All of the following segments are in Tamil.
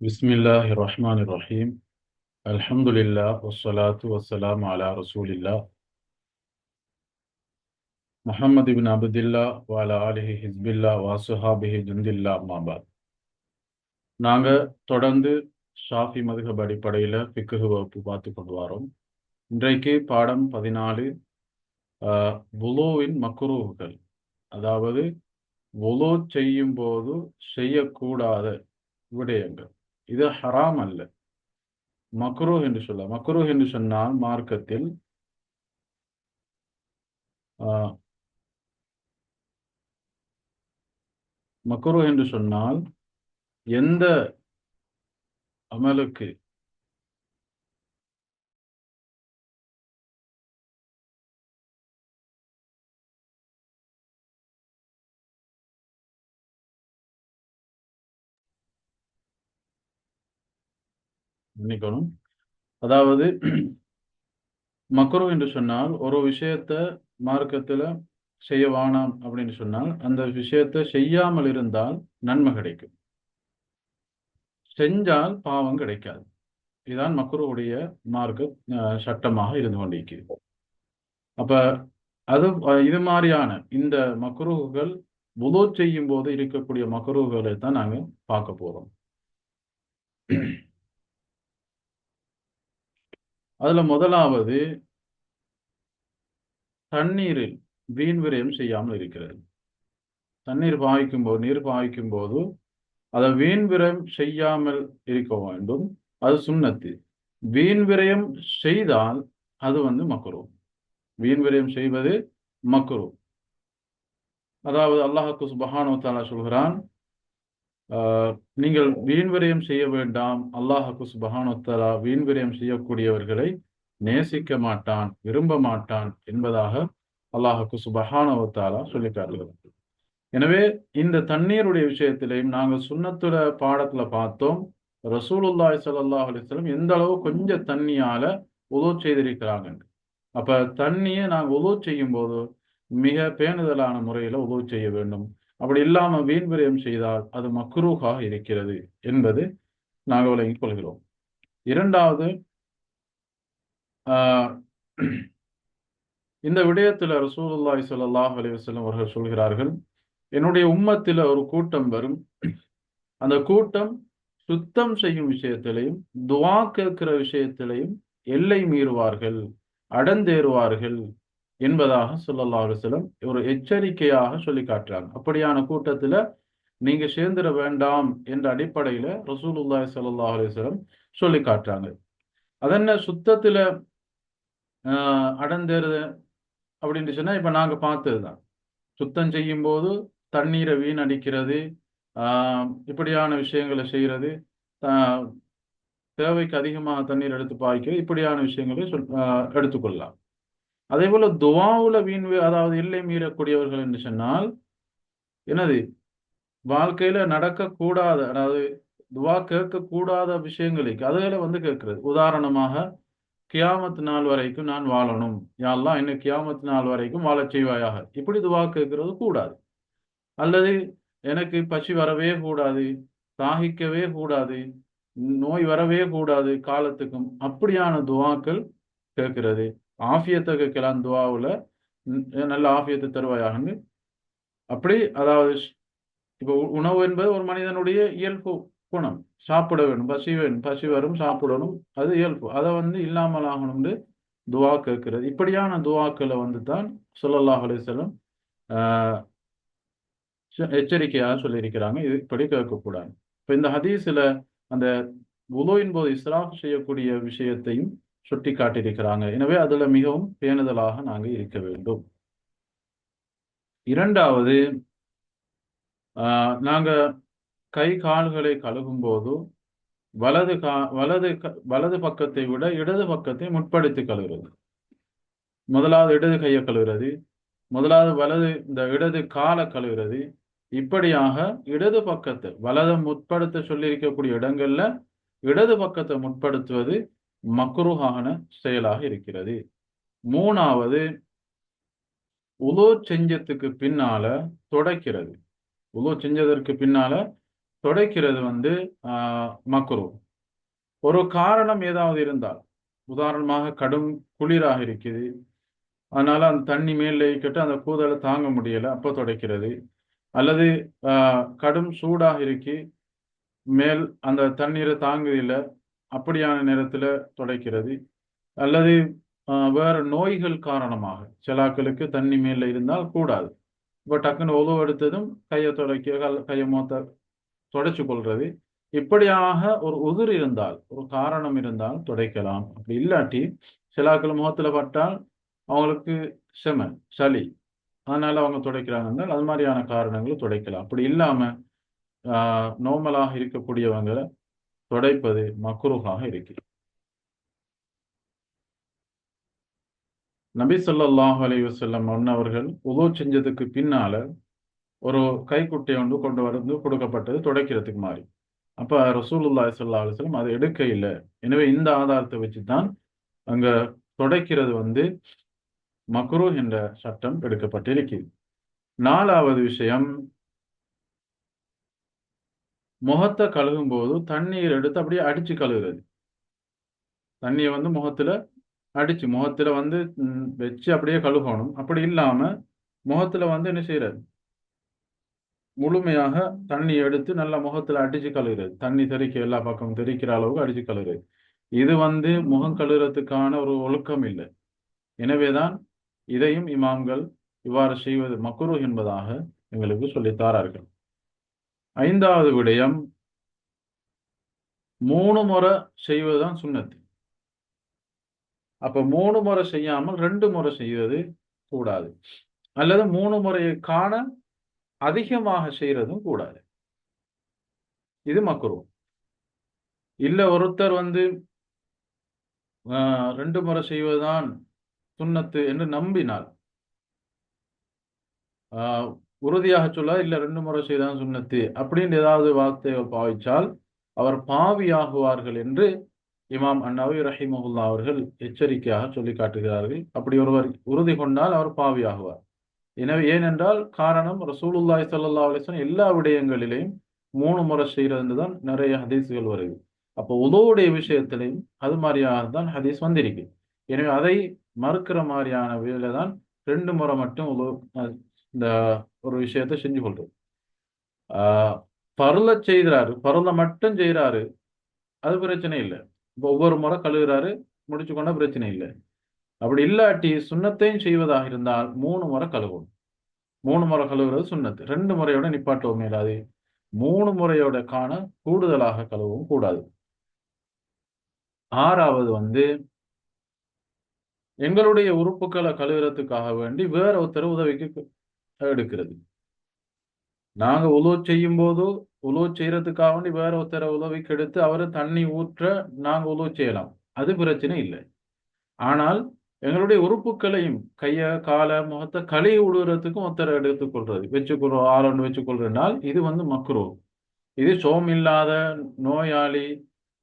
بسم الله الرحمن الرحيم الحمد لله والصلاة والسلام على رسول الله محمد بن عبد الله وعلى آله حزب الله وصحابه جند الله أما بعد நாங்க தொடர்ந்து ஷாஃபி மதுகப் அடிப்படையில் ஃபிக்ஹ் வகுப்பு பார்த்து கொண்டு வரோம் இன்றைக்கு பாடம் பதினாலு வுலோவின் மக்குருவுகள் அதாவது வுலோ செய்யும் போது செய்யக்கூடாத விடயங்கள் இது ஹராம் அல்ல. மக்ரூ என்று சொல்ல மக்ரூ என்று சொன்னால் மார்க்கத்தில் மக்ரூ என்று சொன்னால் எந்த அமலுக்கு நினைக்கணும் அதாவது மக்ரோ என்று சொன்னால் ஒரு விஷயத்த மார்க்கத்துல செய்ய வேணாம் அப்படின்னு சொன்னால் அந்த விஷயத்தை செய்யாமல் இருந்தால் நன்மை கிடைக்கும். செஞ்சால் பாவம் கிடைக்காது. இதுதான் மக்ரூவுடைய மார்க்க சட்டமாக இருந்து கொண்டிருக்கிறது. அப்ப அது இது மாதிரியான இந்த மக்ரூகள் புதோ செய்யும் போது இருக்கக்கூடிய மக்ரூகளை தான் நாங்க பார்க்க போறோம். அதுல முதலாவது தண்ணீரில் வீண் விரயம் செய்யாமல் இருக்கிறது. தண்ணீர் பாய்க்கும் போது நீர் பாய்க்கும் போது அதை வீண் விரயம் செய்யாமல் இருக்க வேண்டும். அது சுண்ணத்து. வீண் விரயம் செய்தால் அது வந்து மக்குரு வீண் விரயம் செய்வது மக்குரு அதாவது அல்லாஹாக்கு சுபஹானு தாலா சொல்கிறான் நீங்கள் வீண் விரயம் செய்ய வேண்டாம். அல்லாஹு சுபஹானுத்தலா வீண் விரயம் செய்யக்கூடியவர்களை நேசிக்க மாட்டான் விரும்ப மாட்டான் என்பதாக அல்லாஹுக்கு சுபஹானவத்தாலா சொல்லி காட்டுகிறது. எனவே இந்த தண்ணீருடைய விஷயத்திலையும் நாங்கள் சுண்ணத்துல பாடத்துல பார்த்தோம். ரசூலுல்லாய் சல்லாஹ் அலிஸ்லம் எந்த அளவு கொஞ்சம் தண்ணியால உதவு செய்திருக்கிறாங்க அப்ப தண்ணியை நாங்கள் உதவு செய்யும் போது மிக பேணுதலான முறையில உதவு செய்ய வேண்டும். அப்படி இல்லாம வீண் விரயம் செய்தால் அது மக்ரூகாக இருக்கிறது என்பது நாங்கள் விளங்கிக் கொள்கிறோம். இரண்டாவது இந்த விடயத்துல ரசூலுல்லாய் சல்லாஹ் அலிவசல்லம் அவர்கள் சொல்கிறார்கள் என்னுடைய உம்மத்தில ஒரு கூட்டம் வரும். அந்த கூட்டம் சுத்தம் செய்யும் விஷயத்திலையும் துவா கேட்கிற விஷயத்திலையும் எல்லை மீறுவார்கள் அடந்தேறுவார்கள். என்பதாக சொல்லல்லா அலுவலம் ஒரு எச்சரிக்கையாக சொல்லி காட்டுறாங்க. அப்படியான கூட்டத்துல நீங்க சேர்ந்துட வேண்டாம் என்ற அடிப்படையில ரசூலுல்லாய் சல்லா அலுவலம் சொல்லி காட்டுறாங்க. அதென்ன சுத்தத்துல ஆஹ் அடந்தேறுது அப்படின்னு சொன்னா இப்ப நாங்க பார்த்ததுதான். சுத்தம் செய்யும் போது தண்ணீரை வீணடிக்கிறது இப்படியான விஷயங்களை செய்யறது தேவைக்கு அதிகமாக தண்ணீர் எடுத்து பாய்க்கிறது இப்படியான விஷயங்களை சொல் எடுத்துக்கொள்ளலாம். அதே போல துவாவுல வீண் அதாவது எல்லை மீறக்கூடியவர்கள் என்று சொன்னால் என்னது? வாழ்க்கையில நடக்கக்கூடாத அதாவது துவா கேட்கக்கூடாத விஷயங்களுக்கு அதுல வந்து கேட்கிறது. உதாரணமாக கியாமத்து நாள் வரைக்கும் நான் வாழணும். யாரெல்லாம் என்ன கியாமத்து நாள் வரைக்கும் வாழச் செய்வாயாக? இப்படி துவா கேட்கறது கூடாது. அல்லது எனக்கு பசி வரவே கூடாது தாகிக்கவே கூடாது நோய் வரவே கூடாது காலத்துக்கும் அப்படியான துவாக்கள் கேட்கிறது. ஆஃபியத்தை கேட்கலாம் துவாவில் நல்ல ஆஃபியத்தை தருவாயாகன்னு அப்படி அதாவது இப்போ உணவு என்பது ஒரு மனிதனுடைய இயல்பு குணம். சாப்பிட வேணும் பசி வேணும் பசி வரும் சாப்பிடணும் அது இயல்பு. அதை வந்து இல்லாமல் ஆகணும்னு துவா கேட்கிறது. இப்படியான துவாக்களை வந்து தான் சொல்லல்லாஹ் அலிசலம் எச்சரிக்கையாக சொல்லியிருக்கிறாங்க. இது இப்படி கேட்கக்கூடாது. இப்போ இந்த ஹதீஸில் அந்த உலோயின் போது இஸ்ராஃப் செய்யக்கூடிய விஷயத்தையும் சுட்டி காட்டியிருக்கிறாங்க. எனவே அதுல மிகவும் பேணுதலாக நாங்கள் இருக்க வேண்டும். இரண்டாவது நாங்க கை கால்களை கழுகும் போது வலது கா வலது வலது பக்கத்தை விட இடது பக்கத்தை முற்படுத்தி கழுகிறது முதலாவது இடது கையை கழுவுறது. முதலாவது வலது இந்த இடது காலை கழுவுறது. இப்படியாக இடது பக்கத்தை வலதை முற்படுத்த சொல்லியிருக்கக்கூடிய இடங்கள்ல இடது பக்கத்தை முற்படுத்துவது மக்ருஹான செயலாக இருக்கிறது. மூணாவது உலோ செஞ்சத்துக்கு பின்னால துடைக்கிறது. உலோ செஞ்சதற்கு பின்னால துடைக்கிறது வந்து ஆஹ், மக்ரூ. ஒரு காரணம் ஏதாவது இருந்தால் உதாரணமாக கடும் குளிராக இருக்குது. அதனால அந்த தண்ணி மேலே இக்கிட்டு அந்த கூதலை தாங்க முடியல அப்போ துடைக்கிறது. அல்லது ஆஹ், கடும் சூடாக இருக்கு மேல் அந்த தண்ணீரை தாங்குதில்லை அப்படியான நேரத்துல துடைக்கிறது. அல்லது வேறு வேற நோய்கள் காரணமாக சிலாக்களுக்கு தண்ணி மேல இருந்தால் கூடாது. இப்போ டக்குன்னு உதவு எடுத்ததும் கையை துடைக்க கையை மொத்த துடைச்சு கொள்றது. இப்படியாக ஒரு உதிர் இருந்தால் ஒரு காரணம் இருந்தால் துடைக்கலாம். அப்படி இல்லாட்டி சிலாக்கள் முகத்துல பட்டால் அவங்களுக்கு செம சளி. அதனால அவங்க துடைக்கிறாங்க அது மாதிரியான காரணங்களும் துடைக்கலாம். அப்படி இல்லாம ஆஹ் நோமலாக இருக்கக்கூடியவங்களை துடைப்பது மக்ரூஹாக இருக்கிறது. நபி ஸல்லல்லாஹு அலி வசல்லம் அவர்கள் உதவு செஞ்சதுக்கு பின்னால ஒரு கைக்குட்டை ஒன்று கொண்டு வந்து கொடுக்கப்பட்டது துடைக்கிறதுக்கு மாதிரி அப்ப ரசூலுல்லாய் சொல்லா அலைஹி அதை எடுக்க இல்லை எனவே இந்த ஆதாரத்தை வச்சு தான் அங்க துடைக்கிறது வந்து மக்ரூ என்ற சட்டம் எடுக்கப்பட்டிருக்கிறது. நாலாவது விஷயம் முகத்தை கழுவும் போது தண்ணீர் எடுத்து அப்படியே அடிச்சு கழுவுறது. தண்ணியை வந்து முகத்துல அடிச்சு முகத்துல வந்து வச்சு அப்படியே கழுகணும் அப்படி இல்லாம முகத்துல வந்து என்ன செய்யறது? முழுமையாக தண்ணி எடுத்து நல்லா முகத்துல அடிச்சு கழுகுறது தண்ணி தெறிக்க எல்லா பக்கமும் தெறிக்கிற அளவுக்கு அடிச்சு கழுகுறது இது வந்து முகம் கழுவுறதுக்கான ஒரு ஒழுக்கம் இல்லை. எனவேதான் இதையும் இமாம்கள் இவ்வாறு செய்வது மக்குரு என்பதாக எங்களுக்கு சொல்லித்தாரார்கள் ஐந்தாவது விடயம் மூணு முறை செய்வதுதான் சுண்ணத்து. அப்ப மூணு முறை செய்யாமல் ரெண்டு முறை செய்வது கூடாது. அல்லது மூணு முறையை காண அதிகமாக செய்யறதும் கூடாது. இது மக்குருவம். இல்ல ஒருத்தர் வந்து ஆஹ், ரெண்டு முறை செய்வதுதான் சுன்னத்து என்று நம்பினால் ஆஹ், உறுதியாக சொல்ல இல்ல ரெண்டு முறை செய்தான் சுண்ணத்து அப்படின்னு ஏதாவது வார்த்தையை பாவிச்சால் அவர் பாவியாகுவார்கள் என்று இமாம் அண்ணாவி ரஹிமஹுல்லா அவர்கள் எச்சரிக்கையாக சொல்லி காட்டுகிறார்கள். அப்படி ஒருவர் உறுதி கொண்டால் அவர் பாவியாகுவார். எனவே ஏனென்றால் காரணம் ரசூலுல்லாய் சல்லா அலிஸ்லாம் எல்லா விடயங்களிலையும் மூணு முறை செய்கிறது தான் நிறைய ஹதீஸ்கள் வருது. அப்போ உதவுடைய விஷயத்திலையும் அது மாதிரியாக தான் ஹதீஸ் வந்திருக்கு. எனவே அதை மறுக்கிற மாதிரியான வேலை தான் ரெண்டு முறை மட்டும் உதவு இந்த ஒரு விஷயத்த செஞ்சு கொள்றது. ஆஹ் பருள செய்கிறாரு. பருளை மட்டும் செய்கிறாரு. அது பிரச்சனை இல்லை. இப்போ ஒவ்வொரு முறை கழுகுறாரு. முடிச்சு கொண்டா பிரச்சனை இல்லை. அப்படி இல்லாட்டி சுண்ணத்தையும் செய்வதாக இருந்தால் மூணு முறை கழுவணும். மூணு முறை கழுவுறது சுண்ணத்து. ரெண்டு முறையோட நிப்பாட்டவும் இல்லாது மூணு முறையோட காண கூடுதலாக கழுவவும் கூடாது. ஆறாவது வந்து எங்களுடைய உறுப்புகளை கழுவுறதுக்காக வேண்டி வேற ஒருத்தர் உதவிக்கு எடுக்கிறது. நாங்க உழவு செய்யும் போது உழவு செய்யறதுக்காக வேண்டி வேற ஒருத்தரை உதவிக்கு எடுத்து அவரை தண்ணி ஊற்ற நாங்க உழவு செய்யலாம். அது பிரச்சனை இல்லை. ஆனால் எங்களுடைய உறுப்புகளையும் கைய காலை முகத்தை களை விடுறதுக்கும் ஒருத்தரை எடுத்துக்கொள்றது வச்சுக்கொள்றோம் ஆளொன்று வச்சுக்கொள்றதுனால் இது வந்து மக்குரோ இது சோம் இல்லாத நோயாளி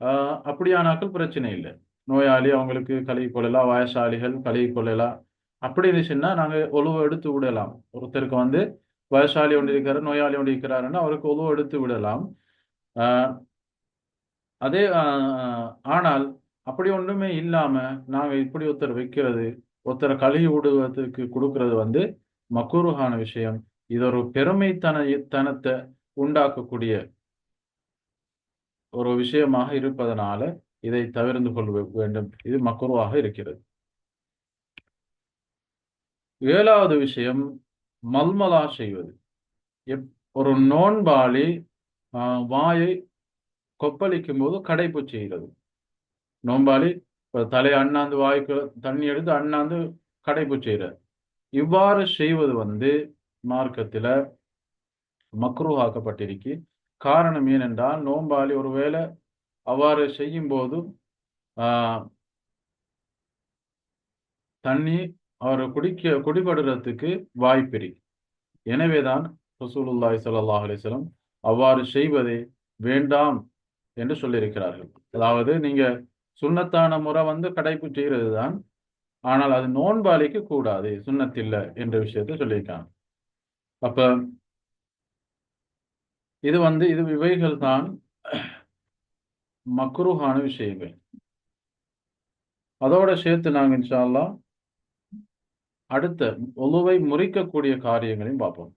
ஆஹ் அப்படியானாக்கள் பிரச்சனை இல்லை. நோயாளி அவங்களுக்கு கழுவி கொள்ளலாம் வயசாளிகள் கழுவி கொள்ளலாம். அப்படி இருந்துச்சுன்னா நாங்க ஒழுவை எடுத்து விடலாம். ஒருத்தருக்கு வந்து வயசாளி ஒன்று இருக்கிறார் நோயாளி ஒன்று இருக்கிறாருன்னா அவருக்கு ஒழுவை எடுத்து விடலாம். ஆஹ் அதே ஆஹ் ஆனால் அப்படி ஒன்றுமே இல்லாம நாங்க இப்படி ஒருத்தர் வைக்கிறது ஒருத்தரை கழுவி விடுவதற்கு கொடுக்கறது வந்து மக்கூருகான விஷயம். இது ஒரு பெருமைத்தன தனத்தை உண்டாக்கக்கூடிய ஒரு விஷயமாக இருப்பதனால இதை தவிர்த்து கொள்ள வேண்டும். இது மக்குருவாக இருக்கிறது. ஏழாவது விஷயம் மல்மலா செய்வது. எப் ஒரு நோன்பாளி ஆஹ், வாயை கொப்பளிக்கும் போது கடைப்பு செய்கிறது. நோன்பாளி தலை தலையை அண்ணாந்து வாய்க்கு தண்ணி எடுத்து அண்ணாந்து கடைப்பு செய்கிறார். இவ்வாறு செய்வது வந்து மார்க்கத்துல மக்ரூஹாக்கப்பட்டிருக்கு. காரணம் ஏனென்றால் நோன்பாளி ஒருவேளை அவ்வாறு செய்யும் போது ஆஹ், தண்ணி அவர் குடிக்க குடிபடுறதுக்கு வாய்ப்பிரி எனவேதான் ரசூலுல்லாஹி சல்லாஹ் அலிஸ்லம் அவ்வாறு செய்வதே வேண்டாம் என்று சொல்லியிருக்கிறார்கள். அதாவது நீங்க சுண்ணத்தான முறை வந்து கடைப்பு செய்கிறது தான் ஆனால் அது நோன்பாளிக்க கூடாது சுண்ணத்தில்லை என்ற விஷயத்தை சொல்லியிருக்காங்க. அப்ப இது வந்து இது இவைகள் தான் மக்ரூஹான விஷயங்கள். அதோட சேர்த்து நாங்கள் இன்ஷால்லாம் அடுத்த ஒழுவை முறிக்கக்கூடிய காரியங்களையும் பார்ப்போம்.